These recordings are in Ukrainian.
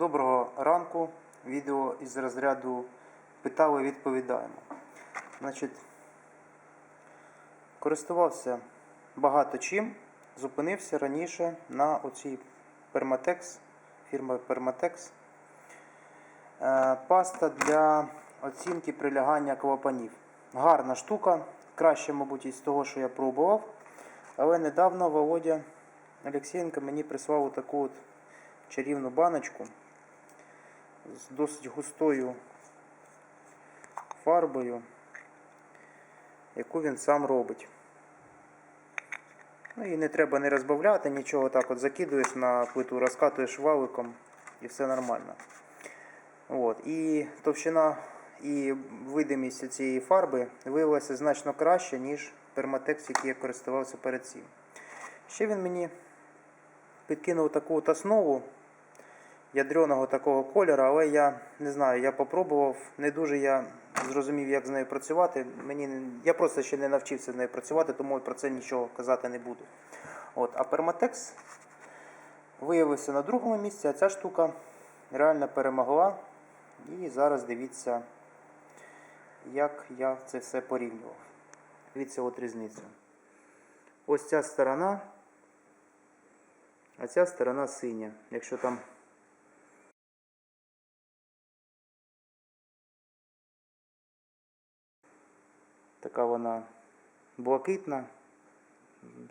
Доброго ранку. Відео із розряду питали, відповідаємо. Значить, користувався багато чим. Зупинився раніше на оцій Permatex, фірма Permatex. Е, Паста для оцінки прилягання клапанів. Гарна штука, краще, мабуть, із того, що я пробував. Але недавно Володя Олексієнко мені прислав таку от чарівну баночку з досить густою фарбою, яку він сам робить. Ну і не треба не розбавляти, нічого так от закидуєш на плиту, розкатуєш валиком і все нормально. От. І товщина і видимість цієї фарби виявилася значно краще, ніж перматекс, який я користувався перед цим. Ще він мені підкинув таку от основу ядреного такого кольору, але я не знаю, я попробував, не дуже я зрозумів, як з нею працювати. Мені, я просто ще не навчився з нею працювати, тому про це нічого казати не буду. От, а перматекс виявився на другому місці, а ця штука реально перемогла. І зараз дивіться, як я це все порівнював. Дивіться, от різниця. Ось ця сторона, а ця сторона синя. Якщо там така вона блакитна,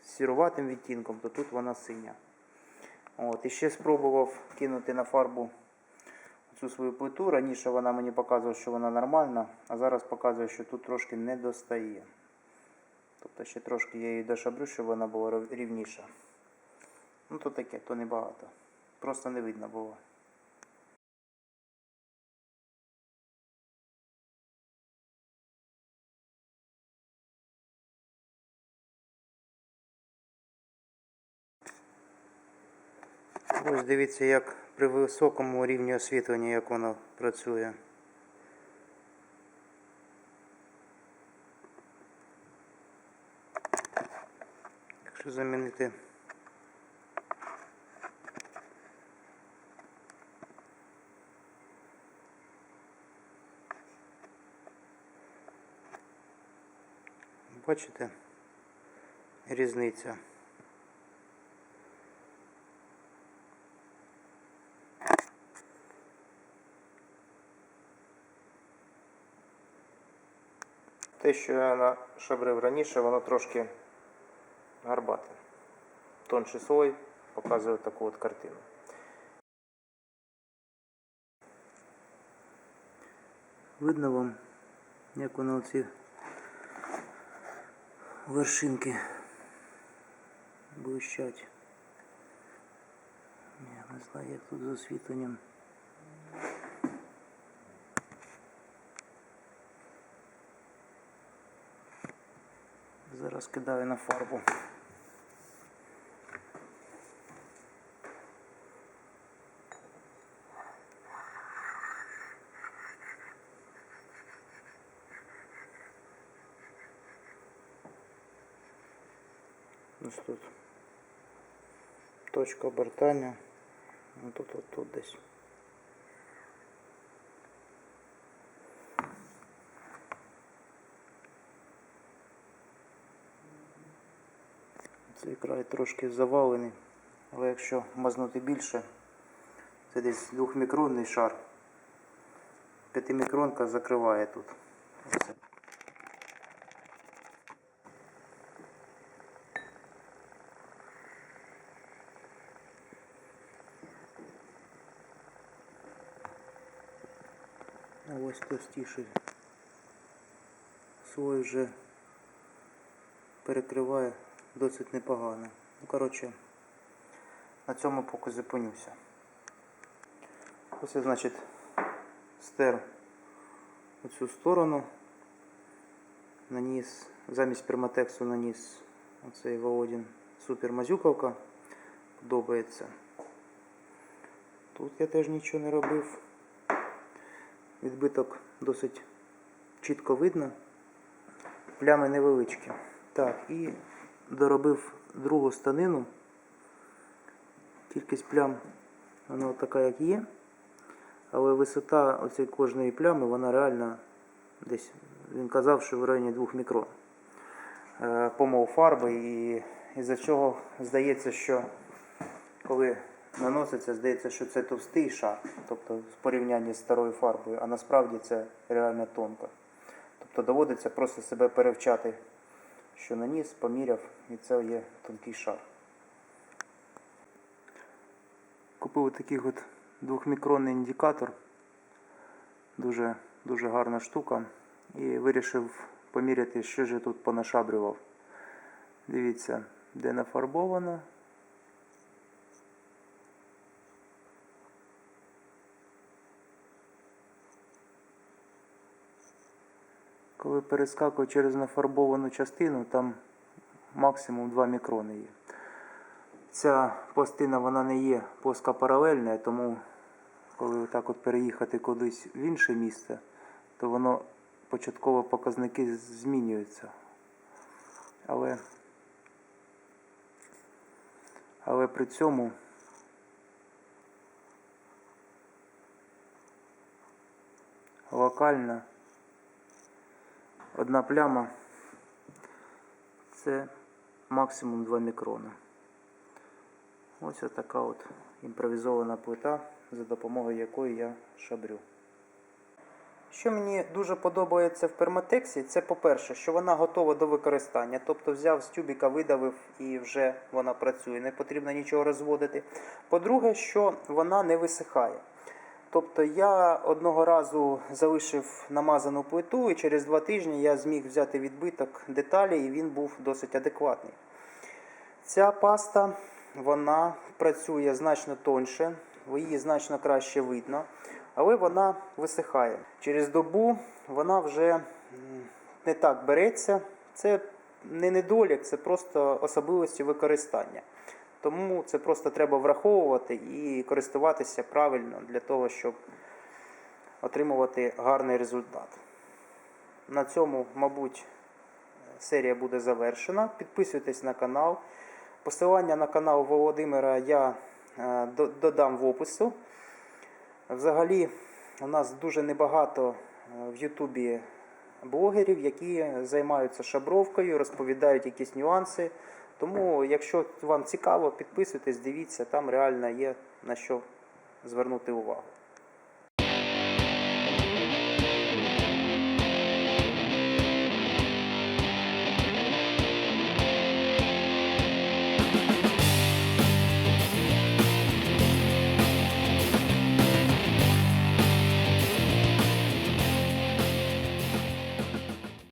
з сіруватим відтінком, то тут вона синя. От, і ще спробував кинути на фарбу цю свою плиту. Раніше вона мені показувала, що вона нормальна, а зараз показує, що тут трошки не достає. Тобто ще трошки я її дошаблю, щоб вона була рівніша. Ну то таке, то небагато. Просто не видно було. Ось дивіться, як при високому рівні освітлення, як воно працює. Якщо замінити Бачите різниця. Те, що я нашабрив раніше, воно трошки гарбате. Тонший слой показує таку от картину. Видно вам, як воно ці вершинки блищать. Я не знаю, як тут з освітленням. Зараз кидаю на фарбу. Ось тут точка обертання. Ну тут, от тут десь. Цей край трошки завалений, але якщо мазнути більше, це десь двохмікронний шар. П'ятимікронка закриває тут. Оце. Ось товстіший слой вже перекриває досить непогано. Ну, коротше, на цьому поки зупинюся. Ось я, значить, стер у цю сторону, наніс, замість перматексу наніс оцей Володін супер мазюковка. Подобається. Тут я теж нічого не робив. Відбиток досить чітко видно. Плями невеличкі. Так, і доробив другу станину. Кількість плям вона така, як є. Але висота оцієї кожної плями, вона реально десь, він казав, що в районі 2 мікрон. Е, Помов фарби і із-за чого здається, що коли наноситься, здається, що це товстий шар, тобто в порівнянні з старою фарбою, а насправді це реально тонко. Тобто доводиться просто себе перевчати, що наніс, поміряв, і це є тонкий шар. Купив такий от двохмікронний індикатор. Дуже, дуже гарна штука. І вирішив поміряти, що ж я тут понашабрював. Дивіться, де нафарбовано. Коли перескакую через нафарбовану частину, там максимум 2 мікрони є. Ця пластина вона не є плоскопаралельна, тому коли так от переїхати кудись в інше місце, то воно початково показники змінюються. Але, але при цьому локально одна пляма це максимум 2 мікрони. Ось така от імпровізована плита, за допомогою якої я шабрю. Що мені дуже подобається в перматексі, це по-перше, що вона готова до використання. Тобто взяв з тюбіка, видавив і вже вона працює, не потрібно нічого розводити. По-друге, що вона не висихає. Тобто я одного разу залишив намазану плиту, і через два тижні я зміг взяти відбиток деталі, і він був досить адекватний. Ця паста вона працює значно тоньше, її значно краще видно, але вона висихає. Через добу вона вже не так береться. Це не недолік, це просто особливості використання. Тому це просто треба враховувати і користуватися правильно для того, щоб отримувати гарний результат. На цьому, мабуть, серія буде завершена. Підписуйтесь на канал. Посилання на канал Володимира я е, додам в опису. Взагалі, у нас дуже небагато е, в Ютубі блогерів, які займаються шабровкою, розповідають якісь нюанси. Тому, якщо вам цікаво, підписуйтесь, дивіться, там реально є на що звернути увагу.